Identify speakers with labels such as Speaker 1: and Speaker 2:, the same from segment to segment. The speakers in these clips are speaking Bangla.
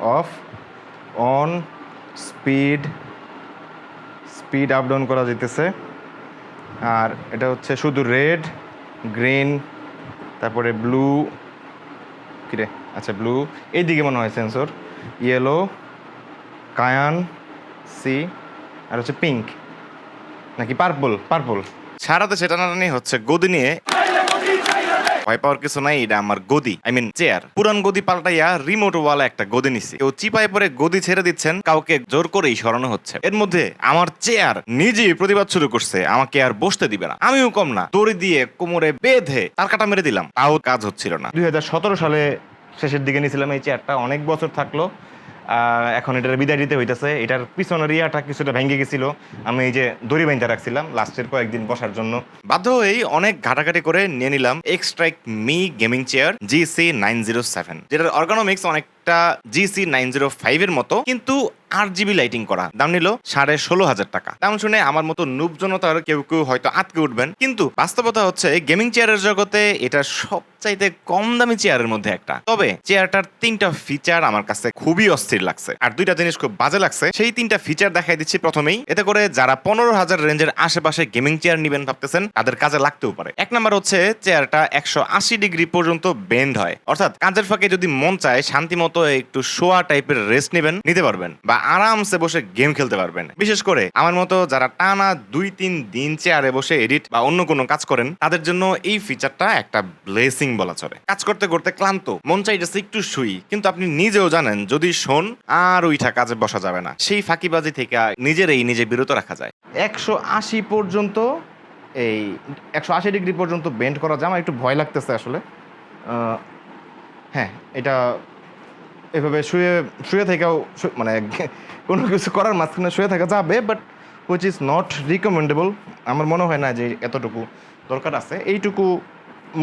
Speaker 1: Off, on, speed speed up down করা যেতেছে আর এটা হচ্ছে শুধু রেড, গ্রিন, তারপরে ব্লু, কিরে? আচ্ছা ব্লু। এইদিকে মনে হয় সেন্সর। ইয়েলো, কায়ান, সি, আর হচ্ছে পিঙ্ক। নাকি পার্পল? পার্পল। সারা দেশে টানাটানি হচ্ছে গদি নিয়ে ভয় পাওয়ার কিছু নাই, এটা আমার গদি। আই মিন চেয়ার পুরান গদি পাল্টাইয়া রিমোট ওয়ালা একটা গদি নিছি। কেউ চিপায় পরে গদি ছেড়ে দিচ্ছেন, কাউকে জোর করেই সরানো হচ্ছে। এর মধ্যে আমার চেয়ার নিজেই প্রতিবাদ শুরু করছে, আমাকে আর বসতে দিবে না। আমিও কম না, দড়ি দিয়ে কোমরে বেঁধে তার কাটা মেরে দিলাম। তাও কাজ হচ্ছিল না। দুই হাজার সতেরো সালে শেষের দিকে নিয়েছিলাম এই চেয়ারটা অনেক বছর থাকল। এখন এটার বিদায় দিতে হইতেছে। এটার পিছনের ইয়াটা কিছুটা ভেঙে গেছিল। আমি এই যে দড়ি বাইন্ধা রাখছিলাম লাস্টের কয়েকদিন বসার জন্য। বাধ্য হয়েই অনেক ঘাটাঘাটি করে নিয়ে নিলাম Xtrike me gaming chair G C nine zero seven যেটার অর্গানোমিক্স অনেকটা জিসি নাইন জিরো ফাইভ এর মতো, কিন্তু আট জিবি লাইটিং করা। দাম নিল সাড়ে ষোলো হাজার টাকা। দাম শুনে আমার মতো নুব জনতার কেউ কেউ হয়তো আটকে উঠবেন। কিন্তু বাস্তবতা হচ্ছে গেমিং চেয়ারের জগতে এটা সবচাইতে কম দামি চেয়ারের মধ্যে একটা। তবে চেয়ারটার তিনটা ফিচার আমার কাছে খুবই অস্থির লাগছে। আর দুইটা জিনিস খুব বাজে লাগছে। সেই তিনটা ফিচার দেখাই দিচ্ছি প্রথমেই। এতে করে যারা পনেরো হাজার রেঞ্জের আশেপাশে গেমিং চেয়ার নিবেন ভাবতেছেন, তাদের কাজে লাগতেও পারে। এক নাম্বার হচ্ছে চেয়ারটা একশো আশি ডিগ্রি পর্যন্ত বেন্ড হয়। অর্থাৎ কাজের ফাঁকে যদি মন চায় শান্তি মতো একটু শোয়া টাইপের রেস্ট নেবেন, নিতে পারবেন বা আরামসে বসে গেম খেলতে পারবেন। বিশেষ করে আমার মতো যারা টানা দুই তিন দিন চেয়ারে বসে এডিট বা অন্য কোনো কাজ করেন, তাদের জন্য এই ফিচারটা একটা ব্লেসিং বলা চলে। কাজ করতে করতে ক্লান্ত, মন চাইতেছে একটু শুই, কিন্তু আপনি নিজেও জানেন যদি শোন, আর ওইটা কাজে বসা যাবে না। সেই ফাঁকিবাজি থেকে নিজেরই নিজে বিরত রাখা যায়। একশো আশি পর্যন্ত এই একশো আশি ডিগ্রি পর্যন্ত বেন্ড করা যায়। আমার একটু ভয় লাগতেছে আসলে। হ্যাঁ এটা এভাবে শুয়ে শুয়ে থাকাও মানে কোনো কিছু করার মাঝখানে শুয়ে থাকা যাবে but which is not recommendable আমার মনে হয় না যে এতটুকু দরকার আছে। এইটুকু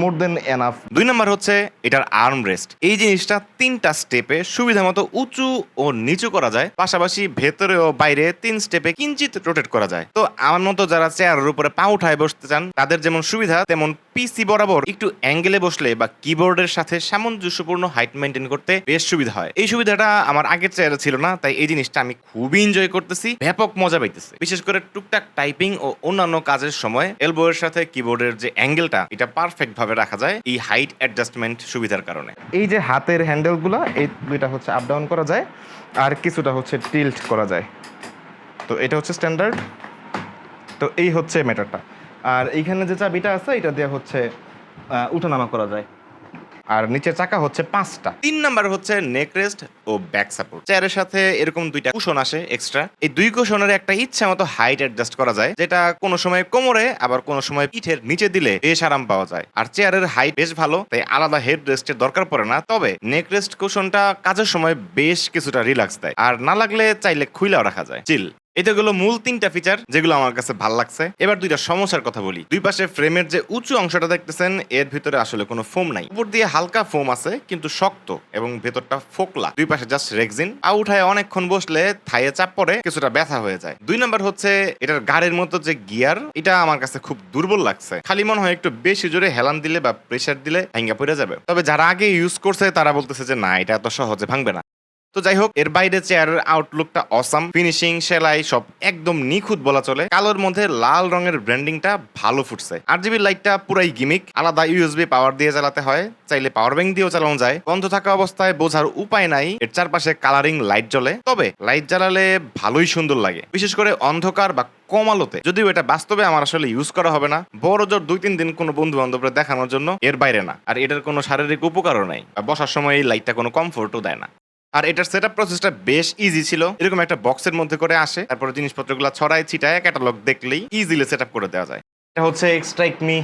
Speaker 1: মোর দেন এনাফ দুই নাম্বার হচ্ছে এটার আর্ম রেস্ট এই জিনিসটা তিনটা স্টেপে সুবিধা মতো উঁচু ও নিচু করা যায়। পাশাপাশি ভেতরে ও বাইরে তিন স্টেপে কিঞ্চিত রোটেট করা যায়। তো আমার মতো যারা চেয়ারের উপরে পা উঠায় বসতে চান, তাদের যেমন সুবিধা, তেমন পিসি বরাবর একটু অ্যাঙ্গেলে বসলে বা কিবোর্ডের সাথে সামঞ্জস্যপূর্ণ হাইট মেনটেন করতে বেশ সুবিধা হয়। এই সুবিধাটা আমার আগের চেয়ারে ছিল না, তাই এই জিনিসটা আমি খুবই এনজয় করতেছি, ব্যাপক মজা পাইতেছি। বিশেষ করে টুকটাক টাইপিং ও অন্যান্য কাজের সময় এলবো এর সাথে কিবোর্ডের যে অ্যাঙ্গেলটা এটা পারফেক্ট ভাবে রাখা যায় এই হাইট অ্যাডজাস্টমেন্ট সুবিধার কারণে। এই যে হাতের হ্যান্ডেলগুলো এই দুইটা হচ্ছে আপ ডাউন করা যায়, আর কিছুটা হচ্ছে টিল্ট করা যায়। তো এটা হচ্ছে স্ট্যান্ডার্ড তো এই হচ্ছে ম্যাটারটা আর এইখানে যে চাবিটা আছে, এটা দিয়ে হচ্ছে উঠানামা করা যায়। আর নিচের চাকা হচ্ছে পাঁচটা। তিন নাম্বার হচ্ছে নেক রেস্ট ও ব্যাক সাপোর্ট চেয়ারের সাথে এরকম দুইটা কুশন আসে এক্সট্রা এই দুই কুশনের একটা ইচ্ছা মতো হাইট অ্যাডজাস্ট করা যায়, যেটা কোনো সময় কোমরে, আবার কোনো সময় পিঠের নিচে দিলে বেশ আরাম পাওয়া যায়। আর চেয়ারের হাইট বেশ ভালো, তাই আলাদা হেড রেস্টের দরকার পড়ে না। তবে নেক রেস্ট কুশনটা কাজের সময় বেশ কিছুটা রিল্যাক্স দেয়। আর না লাগলে চাইলে খুইলাও রাখা যায়। চিল এটা হলো মূল তিনটা ফিচার যেগুলো আমার কাছে ভালো লাগছে। এবার দুইটা সমস্যার কথা বলি। দুই পাশে ফ্রেমের যে উঁচু অংশটা দেখতেছেন, এর ভিতরে আসলে কোনো ফোম নাই। উপর দিয়ে হালকা ফোম আছে, কিন্তু শক্ত এবং ভেতরটা ফোকলা। দুই পাশে জাস্ট রেক্সিন পা উঠায় অনেকক্ষণ বসলে থাইয়ে চাপ পড়ে, কিছুটা ব্যথা হয়ে যায়। দুই নাম্বার হচ্ছে এটার গাড়ির মতো যে গিয়ার এটা আমার কাছে খুব দুর্বল লাগছে। খালি মনে হয় একটু বেশি জোরে হেলান দিলে বা প্রেসার দিলে ভাঙ্গা পড়ে যাবে। তবে যারা আগে ইউজ করছে, তারা বলতেছে যে, না, এটা এত সহজে ভাঙবে না। তো যাই হোক এর বাইরে চেয়ারের আউটলুকটা অসাম ফিনিশিং সেলাই, সব একদম নিখুঁত বলা চলে। কালোর মধ্যে লাল রঙের ব্র্যান্ডিংটা ভালো ফুটছে। আর জিবি লাইটটা পুরাই গিমিক আলাদা ইউএসবি পাওয়ার দিয়ে চালাতে হয়। চাইলে পাওয়ার ব্যাংক দিয়েও চালানো যায়। বন্ধ থাকা অবস্থায় বোঝার উপায় নাই। এর চারপাশে কালারিং লাইট জ্বলে। তবে লাইট জ্বালালে ভালোই সুন্দর লাগে। বিশেষ করে অন্ধকার বা কম আলোতে। যদিও এটা বাস্তবে আমার আসলে ইউজ করা হবে না। বড় জোর দুই তিন দিন কোনো বন্ধু বান্ধবরা দেখানোর জন্য এর বাইরে না। আর এটার কোনো শারীরিক উপকারও নাই। বসার সময় এই লাইটটা কোনো কমফোর্টও দেয় না। আর এটার সেট আপ প্রসেসটা বেশ ইজি ছিল। এরকম একটা বক্সের মধ্যে করে আসে, তারপরে জিনিসপত্রগুলো ছড়ায়, ছিটায় ক্যাটালগ দেখলেই ইজিলি সেট আপ করে দেওয়া যায়। এটা হচ্ছে Xtrike me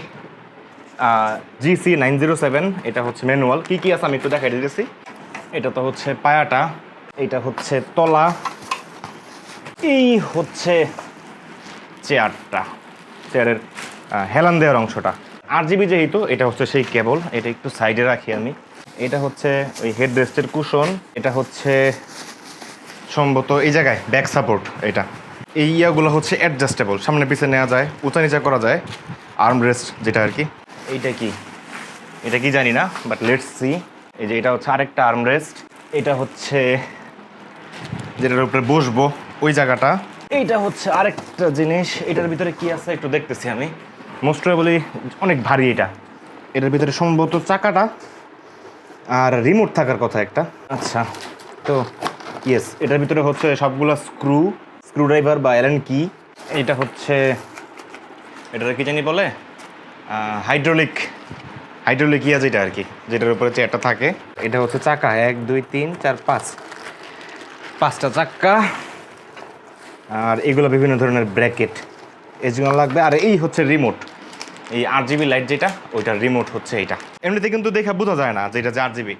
Speaker 1: GC nine zero seven এটা হচ্ছে ম্যানুয়াল কী কী আছে আমি একটু দেখাই দিতেছি। এটা তো হচ্ছে পায়াটা, এটা হচ্ছে তলা, এই হচ্ছে চেয়ারটা, চেয়ারের হেলান দেওয়ার অংশটা। আর জিবি যেহেতু, এটা হচ্ছে সেই কেবল এটা একটু সাইডে রাখি আমি। এটা হচ্ছে ওই হেড রেস্টের কুশন, এটা হচ্ছে সম্ভবত এই জায়গায় ব্যাক সাপোর্ট এটা। এই ইয়াগুলো হচ্ছে অ্যাডজাস্টেবল সামনে পিছে নেওয়া যায়, উঁচা নিচা করা যায় আর্ম রেস্ট যেটা আর কি। এইটা কি? এটা কি জানি না বাট লেটস সি এই যে এটা হচ্ছে আরেকটা আর্ম রেস্ট এটা হচ্ছে যেটার উপরে বসবো, ওই জায়গাটা। এইটা হচ্ছে আরেকটা জিনিস, এটার ভিতরে কি আছে একটু দেখতেছি আমি। মোস্ট অনেক ভারী এটা। এটার ভিতরে সম্ভবত চাকাটা আর রিমোট থাকার কথা একটা। আচ্ছা তো ইয়েস এটার ভিতরে হচ্ছে সবগুলো স্ক্রু স্ক্রু ড্রাইভার বা অ্যালেন কি এটা হচ্ছে এটার কি জানি বলে? হাইড্রোলিক হাইড্রোলিক ইয়া যেটা আর কি যেটার উপরে চেয়ারটা থাকে। এটা হচ্ছে চাকা এক দুই তিন চার পাঁচ। পাঁচটা চাক্কা আর এগুলো বিভিন্ন ধরনের ব্র্যাকেট এগুলো লাগবে আর এই হচ্ছে রিমোট এই আট জিবি লাইট যেটা ওইটার রিমোট হচ্ছে এইটা। এমনিতে কিন্তু দেখা বোঝা যায় না যে এটা যে আট জিবি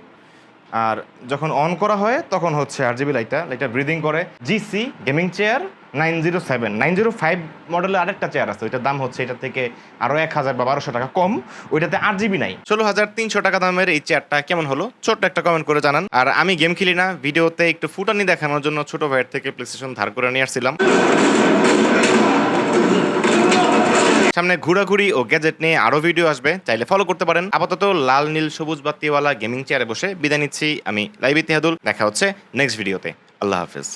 Speaker 1: আর যখন অন করা হয়, তখন হচ্ছে আট জিবি লাইটটা লাইটটা ব্রিদিং করে। GC gaming chair nine zero seven nine zero five মডেলের আরেকটা চেয়ার আছে, ওইটার দাম হচ্ছে এটা থেকে আরও এক হাজার বা বারোশো টাকা কম। ওইটাতে আট জিবি নাই। ষোলো হাজার তিনশো টাকা দামের এই চেয়ারটা কেমন হলো? ছোট্ট একটা কমেন্ট করে জানান। আর আমি গেম খেলি না, ভিডিওতে একটু ফুটানি দেখানোর জন্য ছোট ভাইয়ের থেকে প্লেস্টেশন ধার করে নিয়ে আসছিলাম। সামনে ঘোরাঘুরি ও গ্যাজেট নিয়ে আরও ভিডিও আসবে। চাইলে ফলো করতে পারেন। আপাতত লাল, নীল, সবুজ বাতিওয়ালা গেমিং চেয়ারে বসে বিদায় নিচ্ছি। আমি লাইভ ইতিহাদুল দেখা হচ্ছে নেক্সট ভিডিওতে আল্লাহ হাফেজ।